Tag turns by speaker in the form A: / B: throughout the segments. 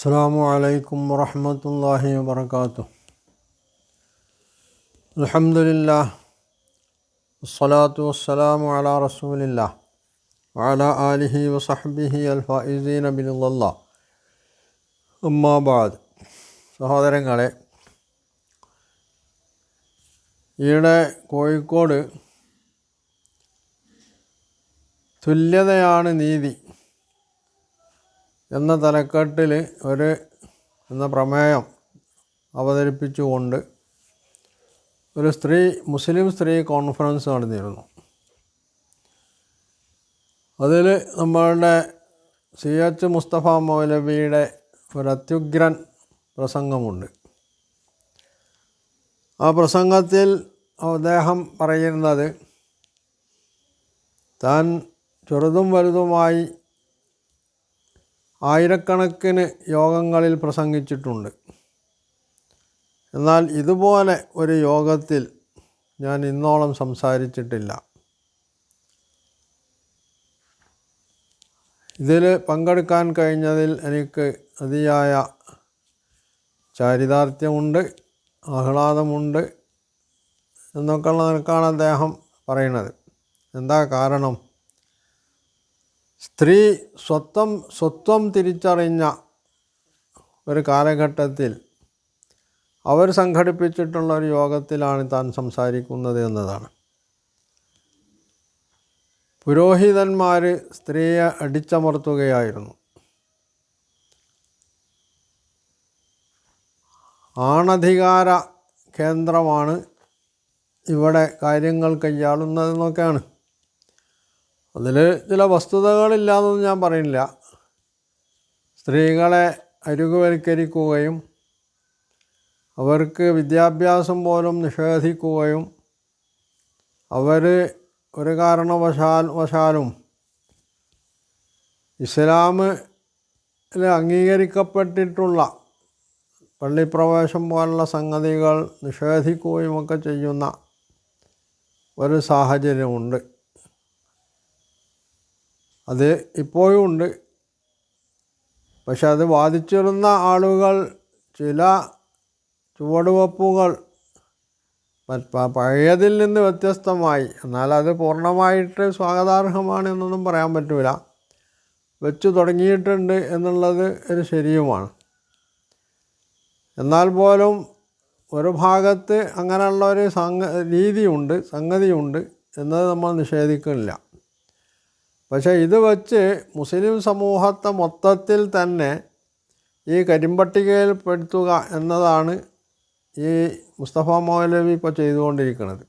A: السلام عليكم ورحمة الله وبركاته الحمد لله والصلاة والسلام على رسول الله وعلى آله وصحبه الفائزين برضا الله أما بعد സഹോദരങ്ങളെ ഈയിടെ കോഴിക്കോട് തുല്യതയാണ് നീതി എന്ന തലക്കെട്ടിൽ ഒരു എന്ന പ്രമേയം അവതരിപ്പിച്ചുകൊണ്ട് ഒരു സ്ത്രീ മുസ്ലിം സ്ത്രീ കോൺഫറൻസ് നടന്നിരുന്നു അതിൽ നമ്മളുടെ സി എച്ച് മുസ്തഫ മൗലവിയുടെ ഒരു അത്യുഗ്രൻ പ്രസംഗമുണ്ട്. ആ പ്രസംഗത്തിൽ അദ്ദേഹം പറയുന്നത് താൻ ചെറുതും വലുതുമായി ആയിരക്കണക്കിന് യോഗങ്ങളിൽ പ്രസംഗിച്ചിട്ടുണ്ട്. എന്നാൽ ഇതുപോലെ ഒരു യോഗത്തിൽ ഞാൻ ഇന്നോളം സംസാരിച്ചിട്ടില്ല. ഇതിൽ പങ്കെടുക്കാൻ കഴിഞ്ഞതിൽ എനിക്ക് അതിയായ ചാരിതാർത്ഥ്യമുണ്ട് ആഹ്ലാദമുണ്ട് എന്നൊക്കെയുള്ള നിനക്കാണ് അദ്ദേഹം പറയുന്നത്. എന്താ കാരണം? സ്ത്രീ സ്വത്വം സ്വത്വം തിരിച്ചറിഞ്ഞ ഒരു കാലഘട്ടത്തിൽ അവർ സംഘടിപ്പിച്ചിട്ടുള്ള ഒരു യോഗത്തിലാണ് താൻ സംസാരിക്കുന്നത് എന്നതാണ്. പുരോഹിതന്മാർ സ്ത്രീയെ അടിച്ചമർത്തുകയായിരുന്നു. ആണധികാര കേന്ദ്രമാണ് ഇവിടെ കാര്യങ്ങൾ കൈയാളുന്നതെന്നൊക്കെയാണ്. അതിൽ ചില വസ്തുതകളില്ലാന്നൊന്നും ഞാൻ പറയുന്നില്ല. സ്ത്രീകളെ അരുകുവൽക്കരിക്കുകയും അവർക്ക് വിദ്യാഭ്യാസം പോലും നിഷേധിക്കുകയും അവർ ഒരു കാരണവശാൽ വശാലും ഇസ്ലാമിൽ അംഗീകരിക്കപ്പെട്ടിട്ടുള്ള പള്ളിപ്രവേശം പോലുള്ള സംഗതികൾ നിഷേധിക്കുകയും ഒക്കെ ചെയ്യുന്ന ഒരു സാഹചര്യമുണ്ട്. അത് ഇപ്പോഴും ഉണ്ട്. പക്ഷെ അത് വാദിച്ചിരുന്ന ആളുകൾ ചില ചുവടുവെപ്പുകൾ പഴയതിൽ നിന്ന് വ്യത്യസ്തമായി. എന്നാൽ അത് പൂർണമായിട്ട് സ്വാഗതാർഹമാണ് എന്നൊന്നും പറയാൻ പറ്റില്ല വെച്ചു തുടങ്ങിയിട്ടുണ്ട് എന്നുള്ളത് ഒരു ശരിയുമാണ്. എന്നാൽ പോലും ഒരു ഭാഗത്ത് അങ്ങനെയുള്ള ഒരു സംഗ രീതിയുണ്ട് സംഗതിയുണ്ട് എന്നത് നമ്മൾ നിഷേധിക്കുന്നില്ല. പക്ഷേ ഇത് വച്ച് മുസ്ലിം സമൂഹത്തെ മൊത്തത്തിൽ തന്നെ ഈ കരിമ്പട്ടികയിൽ പെടുത്തുക എന്നതാണ് ഈ മുസ്തഫ മൗലവി ഇപ്പോൾ ചെയ്തുകൊണ്ടിരിക്കുന്നത്.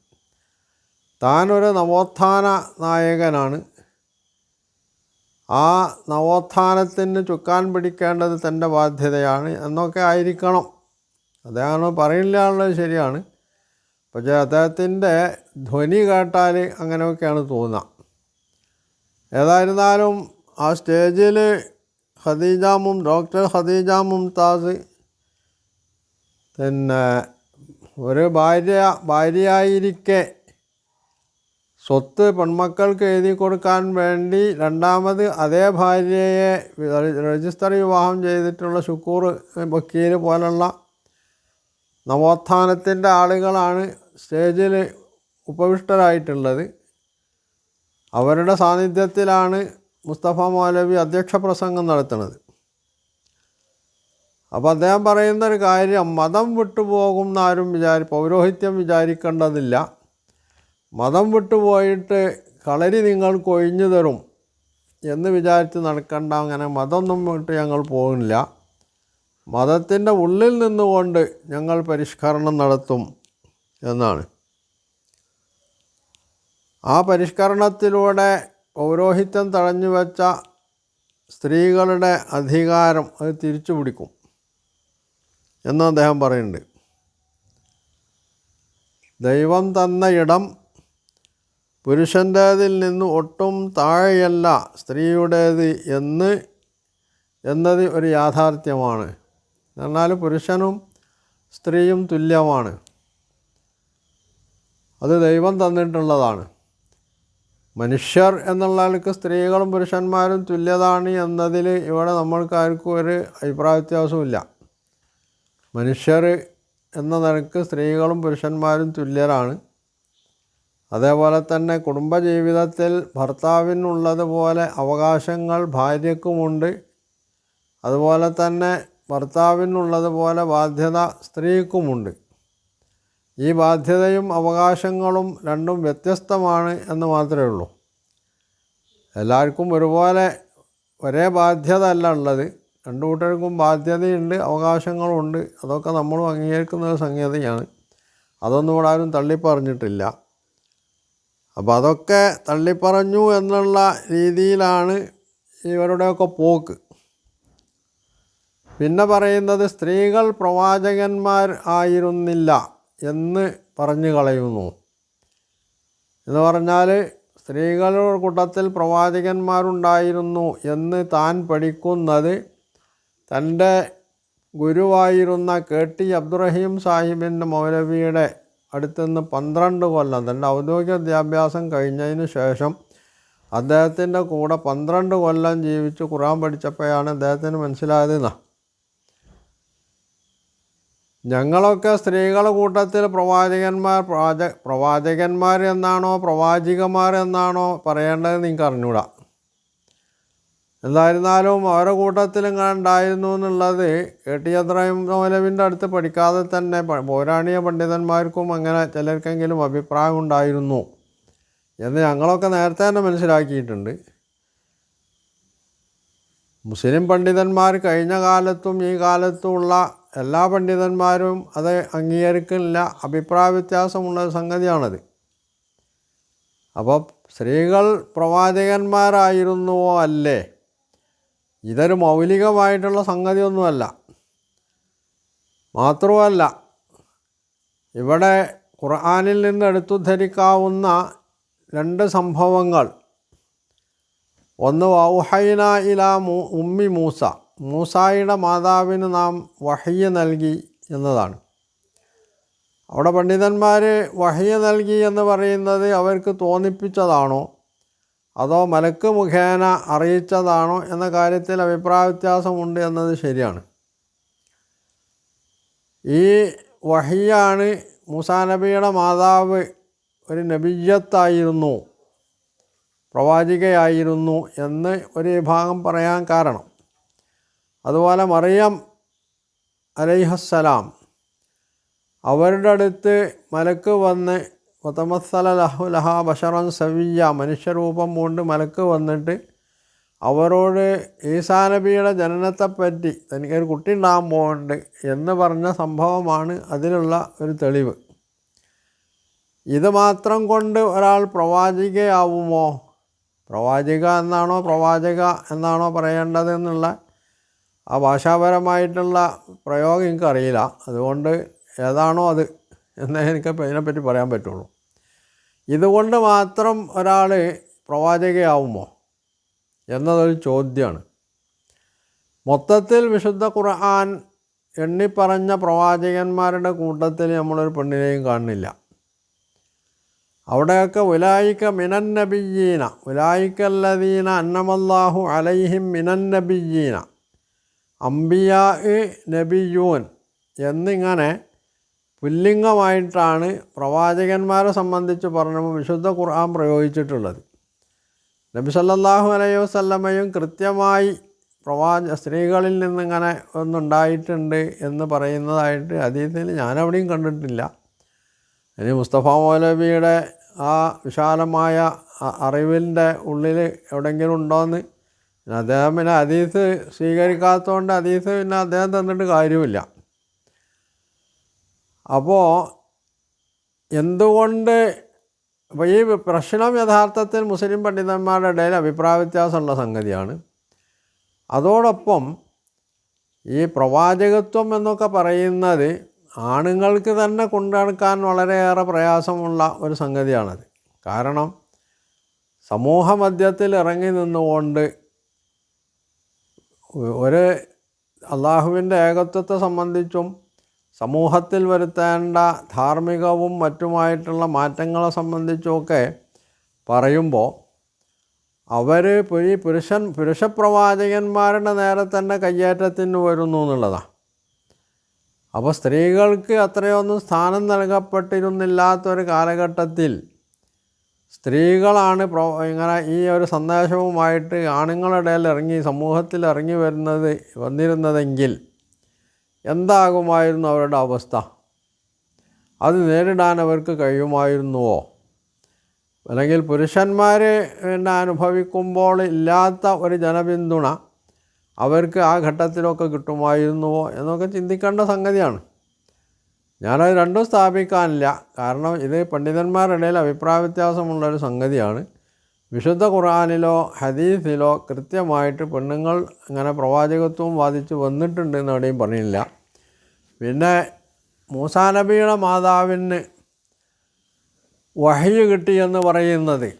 A: താനൊരു നവോത്ഥാന നായകനാണ്. ആ നവോത്ഥാനത്തിന് ചുക്കാൻ പിടിക്കേണ്ടത് തന്റെ ബാധ്യതയാണ് എന്നൊക്കെ ആയിരിക്കണം. അദ്ദേഹം പറയില്ല എന്നുള്ളത് ശരിയാണ്. പക്ഷേ അദ്ദേഹത്തിന്റെ ധ്വനി കേട്ടാൽ അങ്ങനെയൊക്കെയാണ് തോന്നുക ഏതായിരുന്നാലും ആ സ്റ്റേജിൽ ഹദീജാമും ഡോക്ടർ ഖദീജ മുംതാസ് പിന്നെ ഒരു ഭാര്യ ഭാര്യയായിരിക്കെ സ്വത്ത് പെൺമക്കൾക്ക് എഴുതി കൊടുക്കാൻ വേണ്ടി രണ്ടാമത് അതേ ഭാര്യയെ രജിസ്റ്റർ വിവാഹം ചെയ്തിട്ടുള്ള ഷുക്കൂർ വക്കീൽ പോലുള്ള നവോത്ഥാനത്തിന്റെ ആളുകളാണ് സ്റ്റേജിൽ ഉപവിഷ്ടരായിട്ടുള്ളത്. അവരുടെ സാന്നിധ്യത്തിലാണ് മുസ്തഫ മൗലവി അധ്യക്ഷ പ്രസംഗം നടത്തുന്നത്. അപ്പോൾ അദ്ദേഹം പറയുന്ന ഒരു കാര്യം മതം വിട്ടുപോകും എന്നാരും വിചാരി പൗരോഹിത്യം വിചാരിക്കേണ്ടതില്ല. മതം വിട്ടുപോയിട്ട് കളരി നിങ്ങൾ ഒഴിഞ്ഞു തരും എന്ന് വിചാരിച്ച് നടക്കണ്ട അങ്ങനെ മതമൊന്നും വിട്ട് ഞങ്ങൾ പോകുന്നില്ല. മതത്തിന്റെ ഉള്ളിൽ നിന്നുകൊണ്ട് ഞങ്ങൾ പരിഷ്കരണം നടത്തും എന്നാണ്. ആ പരിഷ്കരണത്തിലൂടെ പൗരോഹിത്യം തടഞ്ഞു വെച്ച സ്ത്രീകളുടെ അധികാരം അത് തിരിച്ചു പിടിക്കും എന്ന് അദ്ദേഹം പറയുന്നുണ്ട്. ദൈവം തന്ന ഇടം പുരുഷന്റേതിൽ നിന്ന് ഒട്ടും താഴെയല്ല സ്ത്രീയുടേത് എന്ന് എന്നത് ഒരു യാഥാർത്ഥ്യമാണ്. എന്നാൽ പുരുഷനും സ്ത്രീയും തുല്യമാണ്. അത് ദൈവം തന്നിട്ടുള്ളതാണ്. മനുഷ്യർ എന്നുള്ള ആൾക്ക് സ്ത്രീകളും പുരുഷന്മാരും തുല്യതാണ് എന്നതിൽ ഇവിടെ നമ്മൾക്കാർക്കും ഒരു അഭിപ്രായ വ്യത്യാസമില്ല മനുഷ്യർ എന്ന നിലയ്ക്ക് സ്ത്രീകളും പുരുഷന്മാരും തുല്യരാണ്. അതേപോലെ തന്നെ കുടുംബജീവിതത്തിൽ ഭർത്താവിനുള്ളതുപോലെ അവകാശങ്ങൾ ഭാര്യക്കുമുണ്ട് അതുപോലെ തന്നെ ഭർത്താവിനുള്ളതുപോലെ ബാധ്യത സ്ത്രീക്കുമുണ്ട്. ഈ ബാധ്യതയും അവകാശങ്ങളും രണ്ടും വ്യത്യസ്തമാണ് എന്ന് മാത്രമേ ഉള്ളൂ. എല്ലാവർക്കും ഒരുപോലെ ഒരേ ബാധ്യത അല്ല ഉള്ളത്. രണ്ടു കൂട്ടർക്കും ബാധ്യതയുണ്ട് അവകാശങ്ങളുണ്ട് അതൊക്കെ നമ്മളും അംഗീകരിക്കുന്ന ഒരു സംഗതിയാണ്. അതൊന്നും ഇവിടെ ആരും തള്ളിപ്പറഞ്ഞിട്ടില്ല. അപ്പോൾ അതൊക്കെ തള്ളിപ്പറഞ്ഞു എന്നുള്ള രീതിയിലാണ് ഇവരുടെയൊക്കെ പോക്ക്. പിന്നെ പറയുന്നത് സ്ത്രീകൾ പ്രവാചകന്മാർ ആയിരുന്നില്ല. എന്ന് പറഞ്ഞു കളയുന്നു. എന്ന് പറഞ്ഞാൽ സ്ത്രീകളുടെ കൂട്ടത്തിൽ പ്രവാചകന്മാരുണ്ടായിരുന്നു എന്ന് താൻ പഠിക്കുന്നത് തന്റെ ഗുരുവായിരുന്ന കെ ടി അബ്ദുറഹീം സാഹിബിന്റെ മൗലവിയുടെ അടുത്തുനിന്ന് പന്ത്രണ്ട് കൊല്ലം തന്റെ ഔദ്യോഗിക വിദ്യാഭ്യാസം കഴിഞ്ഞതിന് ശേഷം അദ്ദേഹത്തിന്റെ കൂടെ പന്ത്രണ്ട് കൊല്ലം ജീവിച്ച് ഖുറാൻ പഠിച്ചപ്പോഴാണ് അദ്ദേഹത്തിന് മനസ്സിലായതെന്നാണ് ഞങ്ങളൊക്കെ സ്ത്രീകളുടെ കൂട്ടത്തിൽ പ്രവാചകന്മാർ പ്രവാച പ്രവാചകന്മാർ എന്നാണോ പ്രവാചികമാർ എന്നാണോ പറയേണ്ടത് നിങ്ങൾക്ക് അറിഞ്ഞൂടാ. എന്തായിരുന്നാലും കൂട്ടത്തിൽ ഇങ്ങനെ ഉണ്ടായിരുന്നു എന്നുള്ളത് കെ ടി മൗലവിന്റെ അടുത്ത് പഠിക്കാതെ തന്നെ പൗരാണിക പണ്ഡിതന്മാർക്കും അങ്ങനെ ചിലർക്കെങ്കിലും അഭിപ്രായം ഉണ്ടായിരുന്നു എന്ന് ഞങ്ങളൊക്കെ നേരത്തെ തന്നെ മനസ്സിലാക്കിയിട്ടുണ്ട്. മുസ്ലിം പണ്ഡിതന്മാർ കഴിഞ്ഞ കാലത്തും ഈ കാലത്തുമുള്ള എല്ലാ പണ്ഡിതന്മാരും അത് അംഗീകരിക്കുന്നില്ല അഭിപ്രായ വ്യത്യാസമുള്ള സംഗതിയാണത്. അപ്പോൾ സ്ത്രീകൾ പ്രവാചകന്മാരായിരുന്നുവോ അല്ലേ? ഇതൊരു മൗലികമായിട്ടുള്ള സംഗതിയൊന്നുമല്ല. മാത്രമല്ല ഇവിടെ ഖുർആാനിൽ നിന്ന് എടുത്തുദ്ധരിക്കാവുന്ന രണ്ട് സംഭവങ്ങൾ. ഒന്ന് വൗഹൈന ഇല ഉമ്മി മൂസ. മൂസായുടെ മാതാവിന് നാം വഹയ്യ നൽകി എന്നതാണ്. അവിടെ പണ്ഡിതന്മാർ വഹയ്യ നൽകി എന്ന് പറയുന്നത് അവർക്ക് തോന്നിപ്പിച്ചതാണോ? അതോ മലക്ക് മുഖേന അറിയിച്ചതാണോ എന്ന കാര്യത്തിൽ അഭിപ്രായ വ്യത്യാസമുണ്ട് എന്നത് ശരിയാണ്. ഈ വഹിയാണ് മൂസാ നബിയുടെ മാതാവ് ഒരു നബിയത്തായിരുന്നു പ്രവാചികയായിരുന്നു എന്ന് ഒരു വിഭാഗം പറയാൻ കാരണം. അതുപോലെ മറിയം അലൈഹസ്സലാം അവരുടെ അടുത്ത് മലക്ക് വന്ന് വതമസ്സല ലഹു ലഹ ബഷറൻ സവിയ മനുഷ്യരൂപം കൊണ്ട് മലക്ക് വന്നിട്ട് അവരോട് ഈസാ നബിയുടെ ജനനത്തെപ്പറ്റി തനിക്കൊരു കുട്ടി ഉണ്ടാകാൻ പോകുന്നുണ്ട് എന്ന് പറഞ്ഞ സംഭവമാണ് അതിനുള്ള ഒരു തെളിവ്. ഇത് മാത്രം കൊണ്ട് ഒരാൾ പ്രവാചികയാവുമോ? പ്രവാചിക എന്നാണോ പ്രവാചക എന്നാണോ പറയേണ്ടത് എന്നുള്ള ആ ഭാഷാപരമായിട്ടുള്ള പ്രയോഗം എനിക്കറിയില്ല. അതുകൊണ്ട് ഏതാണോ അത് എന്നേ എനിക്ക് ഇതിനെപ്പറ്റി പറയാൻ പറ്റുള്ളൂ. ഇതുകൊണ്ട് മാത്രം ഒരാൾ പ്രവാചകയാവുമോ എന്നതൊരു ചോദ്യമാണ് മൊത്തത്തിൽ വിശുദ്ധ ഖുർആൻ എണ്ണിപ്പറഞ്ഞ പ്രവാചകന്മാരുടെ കൂട്ടത്തിൽ നമ്മളൊരു പെണ്ണിനെയും കാണുന്നില്ല. അവിടെയൊക്കെ ഉലായിക്ക മിനൻ നബിയീന ഉലായിക്കല്ലദീന അന്നമല്ലാഹു അലൈഹിം മിനൻ നബിയീന അംബിയാ നബിയൂൻ എന്നിങ്ങനെ പുല്ലിംഗമായിട്ടാണ് പ്രവാചകന്മാരെ സംബന്ധിച്ച് പറഞ്ഞപ്പോൾ വിശുദ്ധ ഖുർആൻ പ്രയോഗിച്ചിട്ടുള്ളത്. നബി സല്ലാഹു അലൈഹി വസല്ലമയും കൃത്യമായി പ്രവാച സ്ത്രീകളിൽ നിന്നിങ്ങനെ ഒന്നുണ്ടായിട്ടുണ്ട് എന്ന് പറയുന്നതായിട്ട് അതീതിൽ ഞാനവിടെയും കണ്ടിട്ടില്ല. ഇനി മുസ്തഫ മൗലവിയുടെ ആ വിശാലമായ അറിവിന്റെ ഉള്ളിൽ എവിടെയെങ്കിലും ഉണ്ടോയെന്ന് അദ്ദേഹം പിന്നെ അതീസ് സ്വീകരിക്കാത്തതുകൊണ്ട് അതീസ് പിന്നെ അദ്ദേഹം തന്നിട്ട് കാര്യമില്ല. അപ്പോൾ എന്തുകൊണ്ട് അപ്പോൾ ഈ പ്രശ്നം യഥാർത്ഥത്തിൽ മുസ്ലിം പണ്ഡിതന്മാരുടെ ഇടയിൽ അഭിപ്രായ വ്യത്യാസമുള്ള സംഗതിയാണ്. അതോടൊപ്പം ഈ പ്രവാചകത്വം എന്നൊക്കെ പറയുന്നത് ആണുങ്ങൾക്ക് തന്നെ കൊണ്ടുനടക്കാൻ വളരെയേറെ പ്രയാസമുള്ള ഒരു സംഗതിയാണത്. കാരണം സമൂഹ മധ്യത്തിൽ ഇറങ്ങി നിന്നുകൊണ്ട് ഒരു അള്ളാഹുവിന്റെ ഏകത്വത്തെ സംബന്ധിച്ചും സമൂഹത്തിൽ വരുത്തേണ്ട ധാർമ്മികവും മറ്റുമായിട്ടുള്ള മാറ്റങ്ങളെ സംബന്ധിച്ചുമൊക്കെ പറയുമ്പോൾ അവർ ഈ പുരുഷൻ പുരുഷപ്രവാചകന്മാരുടെ നേരെ തന്നെ കയ്യേറ്റത്തിന് വരുന്നു എന്നുള്ളതാണ്. അപ്പോൾ സ്ത്രീകൾക്ക് അത്രയൊന്നും സ്ഥാനം നൽകപ്പെട്ടിരുന്നില്ലാത്തൊരു കാലഘട്ടത്തിൽ സ്ത്രീകളാണ് പ്രോ ഇങ്ങനെ ഈ ഒരു സന്ദേശവുമായിട്ട് ആണുങ്ങളുടെ ഇറങ്ങി സമൂഹത്തിൽ ഇറങ്ങി വരുന്നത് വന്നിരുന്നതെങ്കിൽ എന്താകുമായിരുന്നു അവരുടെ അവസ്ഥ? അത് നേരിടാൻ അവർക്ക് കഴിയുമായിരുന്നുവോ? അല്ലെങ്കിൽ പുരുഷന്മാർ പിന്നെ അനുഭവിക്കുമ്പോൾ ഇല്ലാത്ത ഒരു ജനപിന്തുണ അവർക്ക് ആ ഘട്ടത്തിലൊക്കെ കിട്ടുമായിരുന്നുവോ? എന്നൊക്കെ ചിന്തിക്കേണ്ട സംഗതിയാണ്. ഞാനത് രണ്ടും സ്ഥാപിക്കാനില്ല. കാരണം ഇത് പണ്ഡിതന്മാരുടെ അഭിപ്രായ വ്യത്യാസമുള്ളൊരു സംഗതിയാണ്. വിശുദ്ധ ഖുർആാനിലോ ഹദീസിലോ കൃത്യമായിട്ട് പെണ്ണുങ്ങൾ അങ്ങനെ പ്രവാചകത്വം വാദിച്ച് വന്നിട്ടുണ്ട് എന്നവിടെയും പറഞ്ഞില്ല. പിന്നെ മൂസാനബിയുടെ മാതാവിന് വഹയ്യ് കിട്ടിയെന്ന് പറയുന്നത്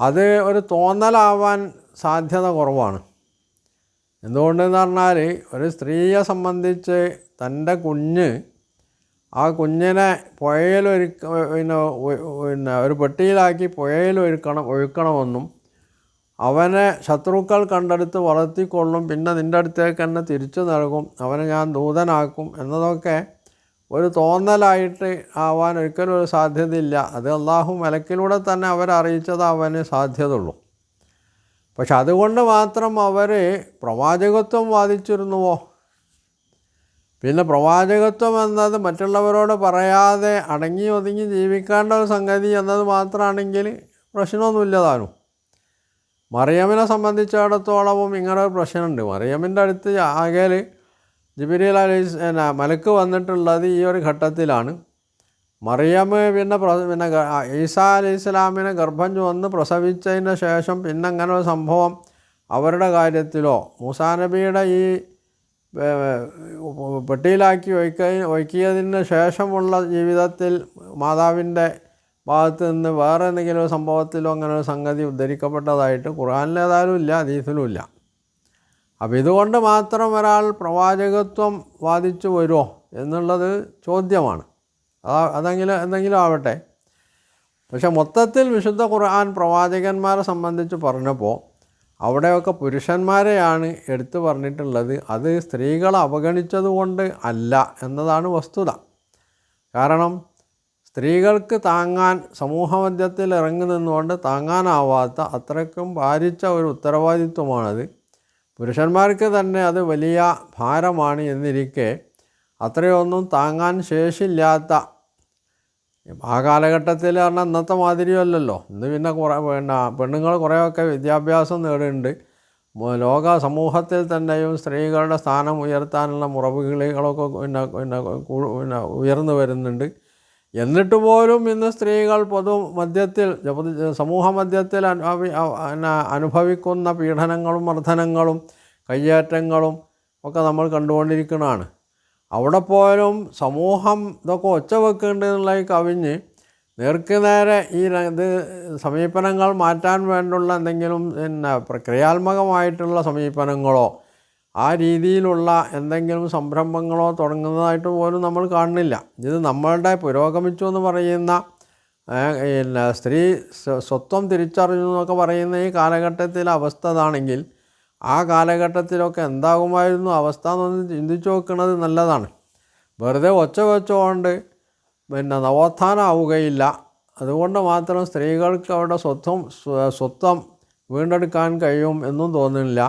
A: അത് ഒരു തോന്നലാവാൻ സാധ്യത കുറവാണ്. എന്തുകൊണ്ടെന്ന് പറഞ്ഞാൽ ഒരു സ്ത്രീയെ സംബന്ധിച്ച് തന്റെ കുഞ്ഞ് ആ കുഞ്ഞിനെ പുഴയിലൊരുക്ക പിന്നെ പിന്നെ ഒരു പെട്ടിയിലാക്കി പുഴയിലൊരുക്കണം ഒഴുക്കണമെന്നും അവനെ ശത്രുക്കൾ കണ്ടെടുത്ത് വളർത്തിക്കൊള്ളും പിന്നെ നിന്റെ അടുത്തേക്ക് തന്നെ തിരിച്ചു നൽകും അവനെ ഞാൻ ദൂതനാക്കും എന്നതൊക്കെ ഒരു തോന്നലായിട്ട് ആവാൻ ഒരിക്കലും ഒരു സാധ്യതയില്ല. അത് അള്ളാഹു മലക്കിലൂടെ തന്നെ അവരറിയിച്ചത് അവന് സാധ്യതയുള്ളൂ. പക്ഷെ അതുകൊണ്ട് മാത്രം അവർ പ്രവാചകത്വം വാദിച്ചിരുന്നുവോ? പിന്നെ പ്രവാചകത്വം എന്നത് മറ്റുള്ളവരോട് പറയാതെ അടങ്ങി ഒതുങ്ങി ജീവിക്കേണ്ട ഒരു സംഗതി എന്നത് മാത്രമാണെങ്കിൽ പ്രശ്നമൊന്നുമില്ല താനും. മറിയമ്മിനെ സംബന്ധിച്ചിടത്തോളവും ഇങ്ങനെ ഒരു പ്രശ്നമുണ്ട്. മറിയമ്മിന്റെ അടുത്ത് ആകെ ജിബിരിൽ അലി എന്നാ മലക്ക് വന്നിട്ടുള്ളത് ഈ ഒരു ഘട്ടത്തിലാണ്. മറിയം പിന്നെ പിന്നെ ഈസാ അലി ഇസ്ലാമിനെ ഗർഭം ചുവന്ന് പ്രസവിച്ചതിന് ശേഷം പിന്നെ അങ്ങനെ ഒരു സംഭവം അവരുടെ കാര്യത്തിലോ മൂസാ നബിയുടെ ഈ പെട്ടിയിലാക്കി ഒഴിക്ക ഒഴിക്കിയതിന് ശേഷമുള്ള ജീവിതത്തിൽ മാതാവിന്റെ ഭാഗത്ത് നിന്ന് വേറെ എന്തെങ്കിലും സംഭവത്തിലോ അങ്ങനെ ഒരു സംഗതി ഉദ്ധരിക്കപ്പെട്ടതായിട്ട് ഖുർആാനിലേതായാലും ഇല്ല അതീസിലും ഇല്ല. അപ്പം ഇതുകൊണ്ട് മാത്രം ഒരാൾ പ്രവാചകത്വം വാദിച്ചു വരുമോ എന്നുള്ളത് ചോദ്യമാണ്. അതാ അതെങ്കിലും എന്തെങ്കിലും ആവട്ടെ. പക്ഷെ മൊത്തത്തിൽ വിശുദ്ധ ഖുർആൻ പ്രവാചകന്മാരെ സംബന്ധിച്ച് പറഞ്ഞപ്പോൾ അവിടെയൊക്കെ പുരുഷന്മാരെയാണ് എടുത്തു പറഞ്ഞിട്ടുള്ളത്. അത് സ്ത്രീകളെ അവഗണിച്ചതുകൊണ്ട് അല്ല എന്നതാണ് വസ്തുത. കാരണം സ്ത്രീകൾക്ക് താങ്ങാൻ സമൂഹമധ്യത്തിൽ ഇറങ്ങി നിന്നുകൊണ്ട് താങ്ങാനാവാത്ത അത്രയ്ക്കും ഭാരിച്ച ഒരു ഉത്തരവാദിത്വമാണത്. പുരുഷന്മാർക്ക് തന്നെ അത് വലിയ ഭാരമാണ് എന്നിരിക്കെ അത്രയൊന്നും താങ്ങാൻ ശേഷിയില്ലാത്ത ആ കാലഘട്ടത്തിൽ പറഞ്ഞാൽ ഇന്നത്തെ മാതിരിയല്ലല്ലോ. ഇന്ന് പിന്നെ കുറേ പിന്നെ പെണ്ണുങ്ങൾ കുറേയൊക്കെ വിദ്യാഭ്യാസം നേടുന്നുണ്ട്. ലോക സമൂഹത്തിൽ തന്നെയും സ്ത്രീകളുടെ സ്ഥാനം ഉയർത്താനുള്ള മുറവുകളൊക്കെ പിന്നെ പിന്നെ പിന്നെ ഉയർന്നു വരുന്നുണ്ട്. എന്നിട്ട് പോലും ഇന്ന് സ്ത്രീകൾ പൊതു മധ്യത്തിൽ സമൂഹ മധ്യത്തിൽ അനുഭവിക്കുന്ന പീഡനങ്ങളും മർദ്ദനങ്ങളും കയ്യേറ്റങ്ങളും ഒക്കെ നമ്മൾ കണ്ടുകൊണ്ടിരിക്കുന്നതാണ് അവിടെ പോലും സമൂഹം ഇതൊക്കെ ഒച്ച വെക്കേണ്ടതെന്നുള്ള കവിഞ്ഞ് നേർക്ക് നേരെ ഈ ഇത് സമീപനങ്ങൾ മാറ്റാൻ വേണ്ടുള്ള എന്തെങ്കിലും പിന്നെ പ്രക്രിയാത്മകമായിട്ടുള്ള സമീപനങ്ങളോ ആ രീതിയിലുള്ള എന്തെങ്കിലും സംരംഭങ്ങളോ തുടങ്ങുന്നതായിട്ട് പോലും നമ്മൾ കാണുന്നില്ല. ഇത് നമ്മളുടെ പുരോഗമിച്ചു എന്ന് പറയുന്ന പിന്നെ സ്ത്രീ സ്വ- സ്വത്വം തിരിച്ചറിഞ്ഞു എന്നൊക്കെ പറയുന്ന ഈ കാലഘട്ടത്തിലെ അവസ്ഥ അതാണെങ്കിൽ ആ കാലഘട്ടത്തിലൊക്കെ എന്താകുമായിരുന്നു അവസ്ഥ എന്നൊന്ന് ചിന്തിച്ചു നോക്കുന്നത് നല്ലതാണ്. വെറുതെ ഒച്ച വെച്ചുകൊണ്ട് പിന്നെ നവോത്ഥാനമാവുകയില്ല അതുകൊണ്ട് മാത്രം സ്ത്രീകൾക്ക് അവരുടെ സ്വത്വം സ്വ- സ്വത്വം വീണ്ടെടുക്കാൻ കഴിയും എന്നും തോന്നുന്നില്ല.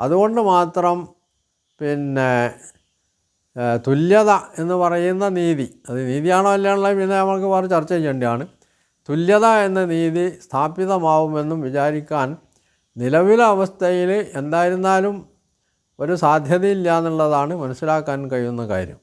A: അതുകൊണ്ട് മാത്രം പിന്നെ തുല്യത എന്ന് പറയുന്ന നീതി അത് നീതിയാണോ അല്ലാണല്ലോ പിന്നെ നമുക്ക് വേറെ ചർച്ച ചെയ്യേണ്ടതാണ്. തുല്യത എന്ന നീതി സ്ഥാപിതമാവുമെന്നും വിചാരിക്കാൻ നിലവിലെ അവസ്ഥയിൽ എന്തായിരുന്നാലും ഒരു സാധ്യതയില്ല എന്നുള്ളതാണ് മനസ്സിലാക്കാൻ കഴിയുന്ന കാര്യം.